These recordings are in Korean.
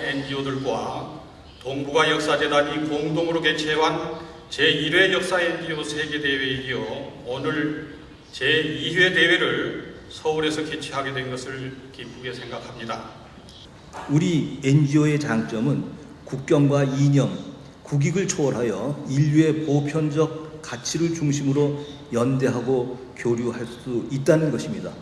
NGO들과 동북아 역사재단이 공동으로 개최한 제1회 역사 NGO 세계대회에 이어 오늘 제2회 대회를 서울에서 개최하게 된 것을 기쁘게 생각합니다. 우리 NGO의 장점은 국경과 이념, 국익을 초월하여 인류의 보편적 가치를 중심으로 연대하고 교류할 수 있다는 것입니다.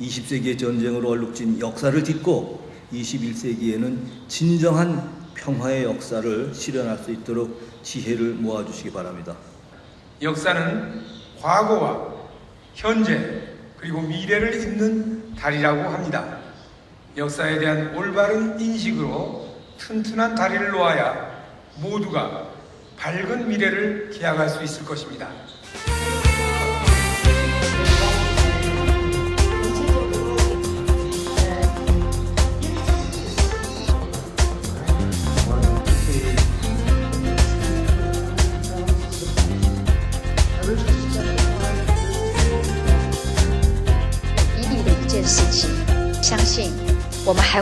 20세기의 전쟁으로 얼룩진 역사를 딛고 21세기에는 진정한 평화의 역사를 실현할 수 있도록 지혜를 모아주시기 바랍니다. 역사는 과거와 현재 그리고 미래를 잇는 달이라고 합니다. 역사에 대한 올바른 인식으로 튼튼한 다리를 놓아야 모두가 밝은 미래를 기약할 수 있을 것입니다.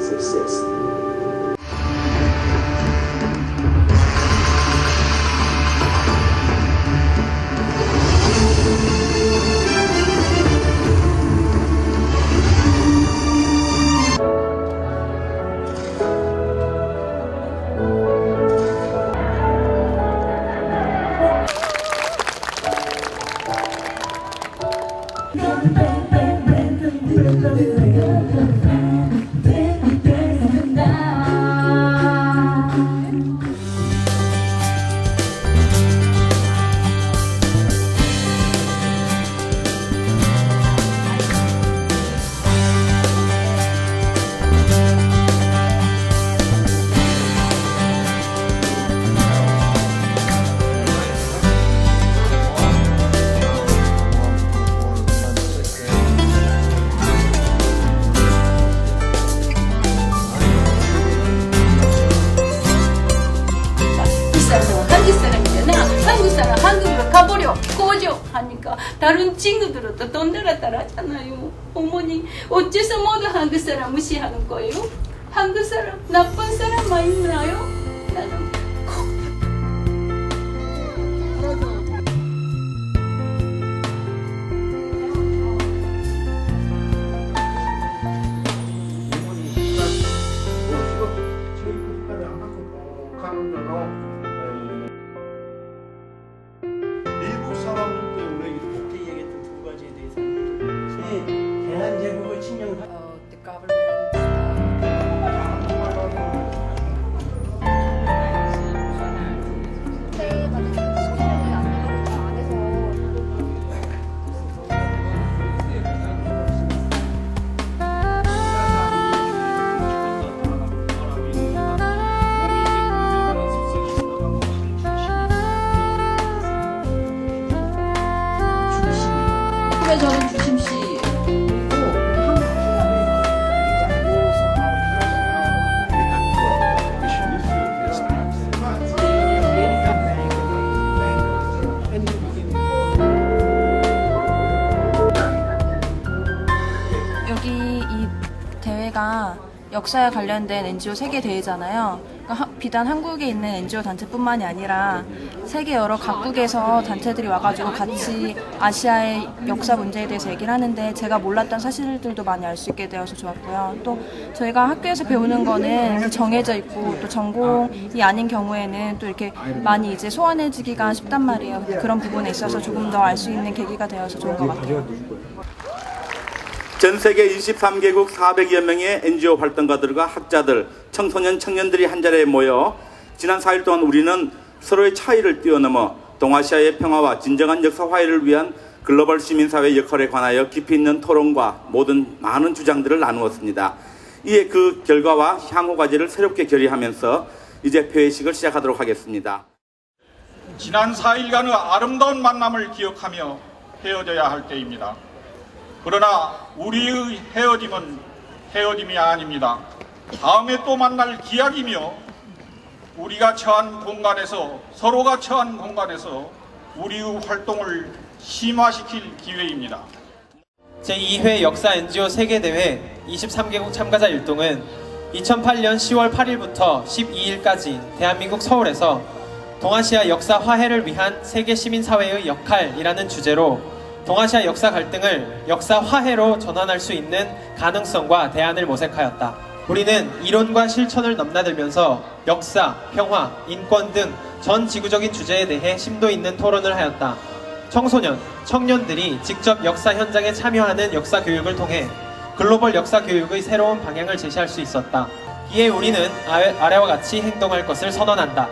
success. 다른 친구들도 돈들어 따라하잖아요. 어머니 어째서 모두 한국 사람 무시하는 거예요? 한국 사람 나쁜 사람만 있나요? 역사에 관련된 NGO 세계 대회잖아요. 그러니까 하- 비단 한국에 있는 NGO 단체뿐만이 아니라 세계 여러 각국에서 단체들이 와가지고 같이 아시아의 역사 문제에 대해서 얘기를 하는데 제가 몰랐던 사실들도 많이 알 수 있게 되어서 좋았고요. 또 저희가 학교에서 배우는 거는 그 정해져 있고 또 전공이 아닌 경우에는 또 이렇게 많이 이제 소원해지기가 쉽단 말이에요. 그런 부분에 있어서 조금 더 알 수 있는 계기가 되어서 좋은 것 같아요. 전 세계 23개국 400여 명의 NGO 활동가들과 학자들, 청소년, 청년들이 한 자리에 모여 지난 4일 동안 우리는 서로의 차이를 뛰어넘어 동아시아의 평화와 진정한 역사 화해를 위한 글로벌 시민사회 역할에 관하여 깊이 있는 토론과 모든 많은 주장들을 나누었습니다. 이에 그 결과와 향후 과제를 새롭게 결의하면서 이제 폐회식을 시작하도록 하겠습니다. 지난 4일간의 아름다운 만남을 기억하며 헤어져야 할 때입니다. 그러나 우리의 헤어짐은 헤어짐이 아닙니다. 다음에 또 만날 기약이며 우리가 처한 공간에서 서로가 처한 공간에서 우리의 활동을 심화시킬 기회입니다. 제2회 역사 NGO 세계대회 23개국 참가자 일동은 2008년 10월 8일부터 12일까지 대한민국 서울에서 동아시아 역사 화해를 위한 세계 시민사회의 역할이라는 주제로 동아시아 역사 갈등을 역사 화해로 전환할 수 있는 가능성과 대안을 모색하였다. 우리는 이론과 실천을 넘나들면서 역사, 평화, 인권 등 전 지구적인 주제에 대해 심도 있는 토론을 하였다. 청소년, 청년들이 직접 역사 현장에 참여하는 역사 교육을 통해 글로벌 역사 교육의 새로운 방향을 제시할 수 있었다. 이에 우리는 아래- 아래와 같이 행동할 것을 선언한다.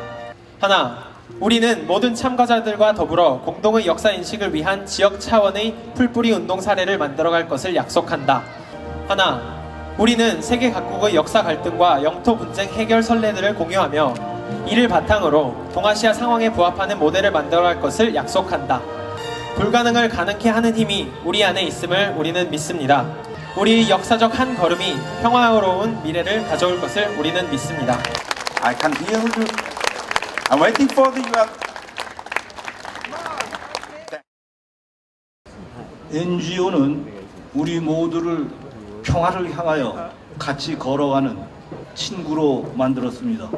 하나, 우리는 모든 참가자들과 더불어 공동의 역사 인식을 위한 지역 차원의 풀뿌리 운동 사례를 만들어갈 것을 약속한다. 하나, 우리는 세계 각국의 역사 갈등과 영토 분쟁 해결 선례들을 공유하며 이를 바탕으로 동아시아 상황에 부합하는 모델을 만들어갈 것을 약속한다. 불가능을 가능케 하는 힘이 우리 안에 있음을 우리는 믿습니다. 우리의 역사적 한 걸음이 평화로운 미래를 가져올 것을 우리는 믿습니다. I'm waiting for the NGO는 우리 모두를 평화를 향하여 같이 걸어가는 친구로 만들었습니다.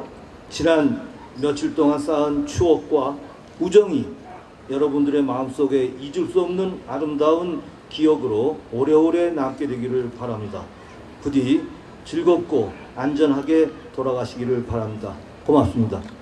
지난 며칠 동안 쌓은 추억과 우정이 여러분들의 마음속에 잊을 수 없는 아름다운 기억으로 오래오래 남게 되기를 바랍니다. 부디 즐겁고 안전하게 돌아가시기를 바랍니다. 고맙습니다.